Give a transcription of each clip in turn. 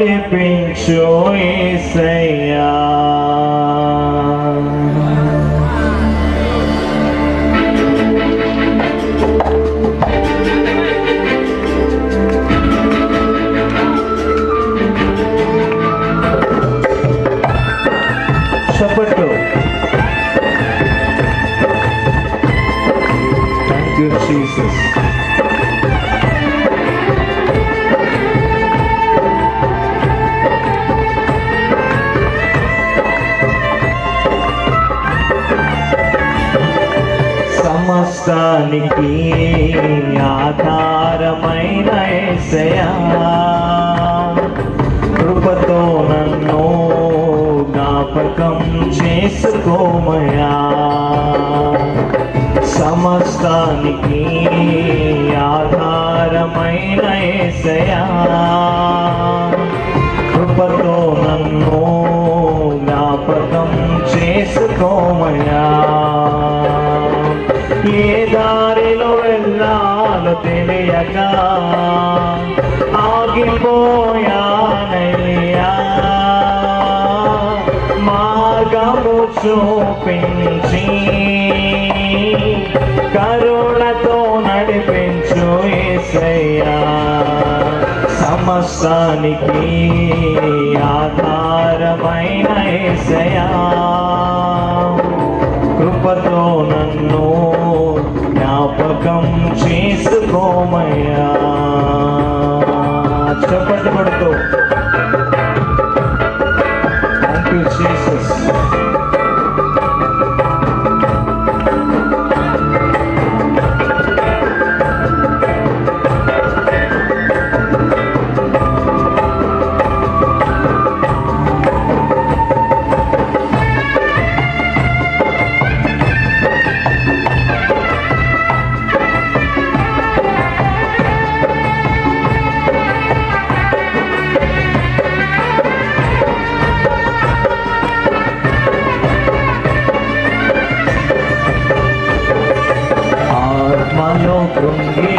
నడిపించు ఏసయ్యా సమస్తానికి ఆధారమైన ఏసయా కృపతో నన్ను జ్ఞాపకం చేసుకోమయా? సమస్తానికి ఆధారమైన ఏసయా కృపతో నన్ను జ్ఞాపకం చేసుకోమయా? తెలియక ఆగిపోయానయ్యా మార్గము చూపించి కరుణతో నడిపించు ఏసయ్యా. సమస్తానికి ఆధారమైన ఏసయా చేసుకోమయ్యా చెప్పండి పడుతూ. థ్యాంక్ యూ జీసస్ ఆత్మలో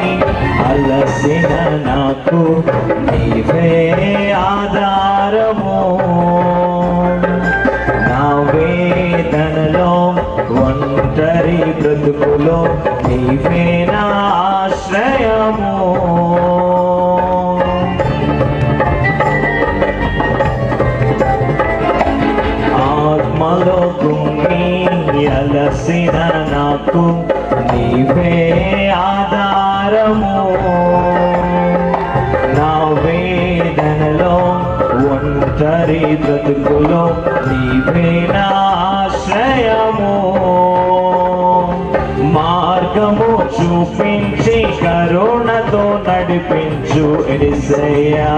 అలసిన నాకు నీవే ఆధారము నా వేదనలో ఒంటరి బ్రతుకులో నీవే నా ఆశ్రయము ఆత్మలో కుంగి అలసిన నాకు నీవే ఆధారము. నా వేదనలో ఒంటరి బ్రతుకులో నీవే నా ఆశ్రయము. మార్గము చూపించి కరుణతో నడిపించు ఎడిసయ్యా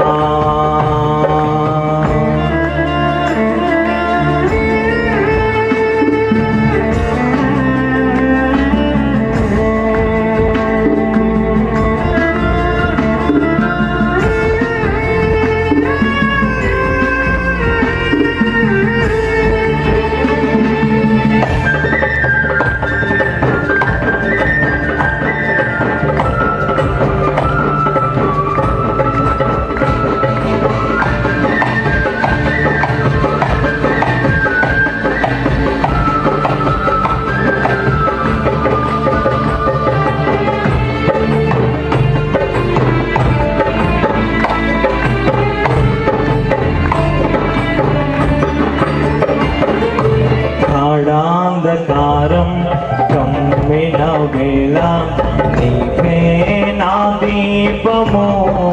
దీపము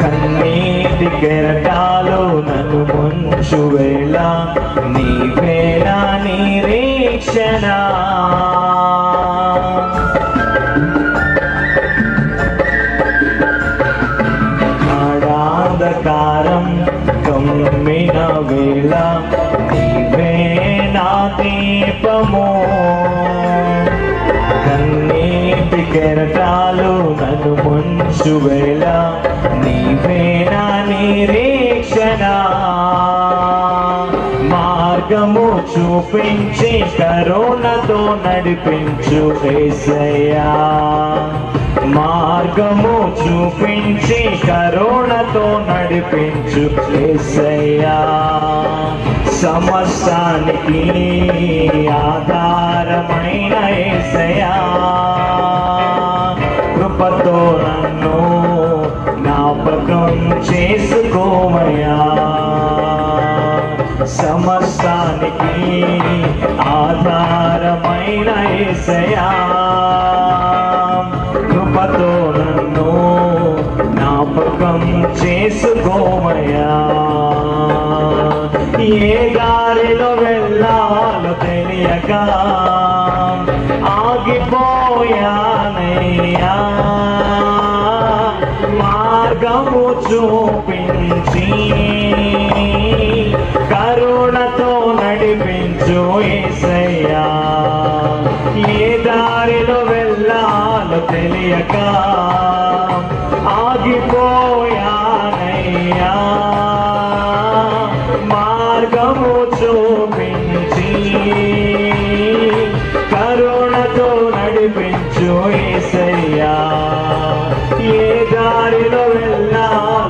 కన్నీటి కెరటాలు నన్ను ముంచు వేళ నీ నీవేళ నిరీక్షణ నన్ను ముంచు వేళ నీవే నా నిరీక్షణ. మార్గము చూపించి కరుణతో నడిపించు ఏసయ్యా. మార్గము చూపించి కరుణతో నడిపించు ఏసయ్యా. సమస్తానికి ఆధారమైన ఏసయా కృపతో నన్ను జ్ఞాపకం చేసుకోమయా సమస్తానికి ఆధారమైన ఏసయా కృపతో నన్ను జ్ఞాపకం చేసుకోమయా ఏ దారిలో వెళ్ళాలో తెలియక ఆగిపోయా. మార్గము చూపించి కరుణతో నడిపించు ఏసయ్యా. ఏ దారిలో వెళ్ళాలో తెలియక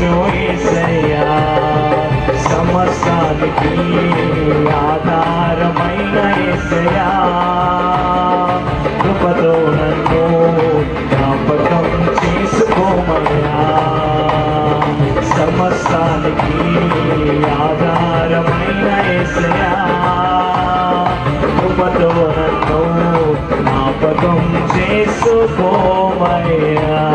నడిపించు ఏసయ్యా సమస్తానికి ఆధారమైన ఏసయ్యా. కృపతో నన్ను జ్ఞాపకం చేసుకోమయ్యా. సమస్తానికి ఆధారమైన ఏసయ్యా. కృపతో నన్ను జ్ఞాపకం చేసుకోమయ్యా.